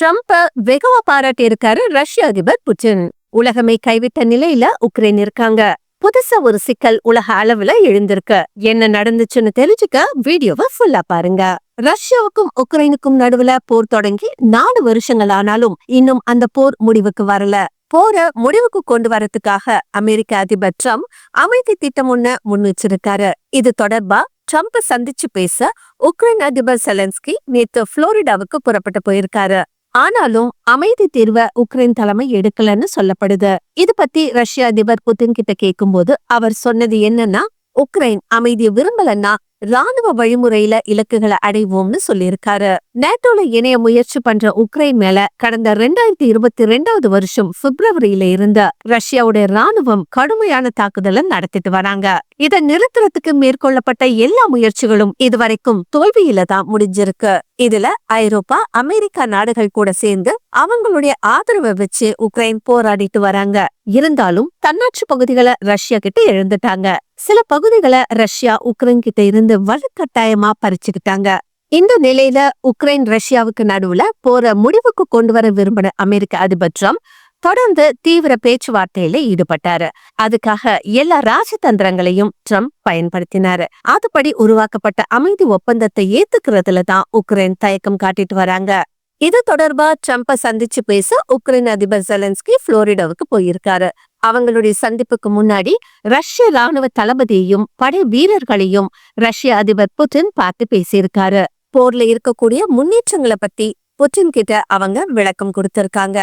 ட்ரம்ப வெகுவா பாராட்டி இருக்காரு ரஷ்ய அதிபர் புட்டின். உலகமே கைவிட்ட நிலையில உக்ரைன் இருக்காங்க. புதுசா ஒரு சிக்கல் உலக அளவுல எழுந்திருக்கு. என்ன நடந்துச்சுன்னு தெரிஞ்சுக்க வீடியோவை ஃபுல்லா பாருங்க. ரஷ்யாவுக்கும் உக்ரைனுக்கும் நடுவுல போர் தொடங்கி நாலு வருஷங்கள் ஆனாலும் இன்னும் அந்த போர் முடிவுக்கு வரல. போர முடிவுக்கு கொண்டு வரதுக்காக அமெரிக்க அதிபர் ட்ரம்ப் அமைதி திட்டம் ஒண்ணு முன்னிச்சிருக்காரு இது தொடர்பா ட்ரம்ப சந்திச்சு பேச உக்ரைன் அதிபர் செலன்ஸ்கி நேத்து புளோரிடாவுக்கு புறப்பட்டு போயிருக்காரு. ஆனாலும் அமைதி தீர்வை உக்ரைன் தலைமை எடுக்கலன்னு சொல்லப்படுது. இது பத்தி ரஷ்ய அதிபர் புதின் கிட்ட கேட்கும்போது அவர் சொன்னது என்னன்னா உக்ரைன் அமைதியை விரும்பலன்னா ராணுவ வழிமுறையில இலக்குகளை அடைவோம்னு சொல்லியிருக்காரு. நேட்டோல இணைய முயற்சி பண்ற உக்ரைன் மேல கடந்த ரெண்டாயிரத்தி இருபத்தி ரெண்டாவது வருஷம் பிப்ரவரியில இருந்த ரஷ்யாவுடைய ராணுவம் கடுமையான தாக்குதலை நடத்திட்டு வராங்க. இதை நிறுத்துறதுக்கு மேற்கொள்ளப்பட்ட எல்லா முயற்சிகளும் இதுவரைக்கும் தோல்வியில தான் முடிஞ்சிருக்கு. இதுல ஐரோப்பா அமெரிக்கா நாடுகள் கூட சேர்ந்து அவங்களுடைய ஆதரவை வச்சு உக்ரைன் போராடிட்டு வராங்க. இருந்தாலும் தன்னாட்சி பகுதிகளை ரஷ்யா கிட்ட எழுந்துட்டாங்க. சில பகுதிகளை ரஷ்யா உக்ரைன் கிட்ட இருந்து வலுக்கட்டாயமா பறிச்சுக்கிட்டாங்க. இந்த நிலையில உக்ரைன் ரஷ்யாவுக்கு நடுவுல போற முடிவுக்கு கொண்டு வர விரும்பின அமெரிக்க அதிபர் ட்ரம்ப் தொடர்ந்து தீவிர பேச்சுவார்த்தையில ஈடுபட்டாரு. அதுக்காக எல்லா ராஜதந்திரங்களையும் ட்ரம்ப் பயன்படுத்தினாரு. அதுபடி உருவாக்கப்பட்ட அமைதி ஒப்பந்தத்தை ஏத்துக்கிறதுல தான் உக்ரைன் தயக்கம் காட்டிட்டு வராங்க. இது தொடர்பா ட்ரம்ப சந்திச்சு பேச உக்ரைன் அதிபர் ஜெலன்ஸ்கி புளோரிடாவுக்கு போயிருக்காரு. அவங்களுடைய சந்திப்புக்கு முன்னாடி ரஷ்ய ராணுவ தளபதியையும் படை வீரர்களையும் ரஷ்ய அதிபர் புட்டின் பார்த்து பேசியிருக்காரு. போர்ல இருக்கக்கூடிய முன்னேற்றங்களை பத்தி புட்டின் கிட்ட அவங்க விளக்கம் கொடுத்திருக்காங்க.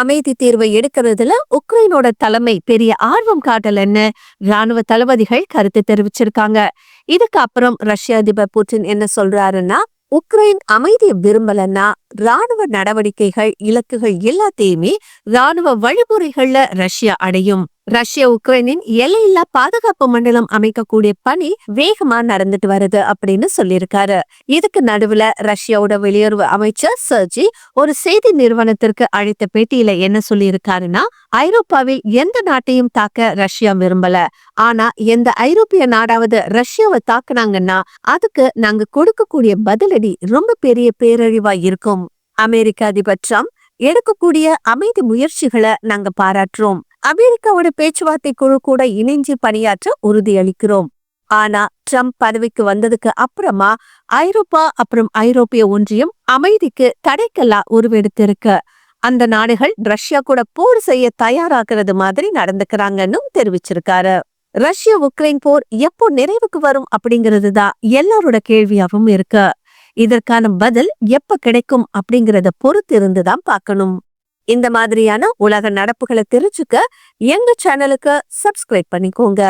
அமைதி தீர்வை எடுக்கிறதுல உக்ரைனோட தலைமை பெரிய ஆர்வம் காட்டலன்னு ராணுவ தளபதிகள் கருத்து தெரிவிச்சிருக்காங்க. இதுக்கு அப்புறம் ரஷ்ய அதிபர் புட்டின் என்ன சொல்றாருன்னா உக்ரைன் அமைதியை விரும்பலன்னா ராணுவ நடவடிக்கைகள் இலக்குகள் எல்லாத்தையுமே ராணுவ வழிமுறைகள்ல ரஷ்யா அடையும். ரஷ்யா உக்ரைனின் எல்லையில்லா பாதுகாப்பு மண்டலம் அமைக்கக்கூடிய பணி வேகமா நடந்துட்டு வருது அப்படின்னு சொல்லியிருக்காரு. இதுக்கு நடுவுல ரஷ்யாவோட வெளியுறவு அமைச்சர் சர்ஜி ஒரு செய்தி நிறுவனத்திற்கு அழைத்த பேட்டியில என்ன சொல்லியிருக்காருன்னா ஐரோப்பாவில் எந்த நாட்டையும் தாக்க ரஷ்யா விரும்பல. ஆனா எந்த ஐரோப்பிய நாடாவது ரஷ்யாவை தாக்குனாங்கன்னா அதுக்கு நாங்க கொடுக்கக்கூடிய பதிலடி ரொம்ப பெரிய பேரழிவா இருக்கும். அமெரிக்க அதிபர் ட்ரம்ப் எடுக்கக்கூடிய அமைதி முயற்சிகளை நாங்க பாராட்டுறோம். அமெரிக்காவோட பேச்சுவார்த்தை குழு கூட இணைஞ்சு பணியாற்ற உறுதியளிக்கிறோம். ஆனா ட்ரம்ப் பதவிக்கு வந்ததுக்கு அப்புறமா ஐரோப்பா அப்புறம் ஐரோப்பிய ஒன்றியம் அமைதிக்கு தடைக்கல்லா உருவெடுத்திருக்கு. அந்த நாடுகள் ரஷ்யா கூட போர் செய்ய தயாராகிறது மாதிரி நடந்துக்கிறாங்கன்னு தெரிவிச்சிருக்காரு. ரஷ்யா உக்ரைன் போர் எப்போ நிறைவுக்கு வரும் அப்படிங்கிறது தான் எல்லாரோட கேள்வியாவும் இருக்கு. இதற்கான பதில் எப்ப கிடைக்கும் அப்படிங்கறத பொறுத்து இருந்துதான் பார்க்கணும். இந்த மாதிரியான உலக நடப்புகளை தெரிஞ்சுக்க எங்க சேனலுக்கு சப்ஸ்கிரைப் பண்ணிக்கோங்க.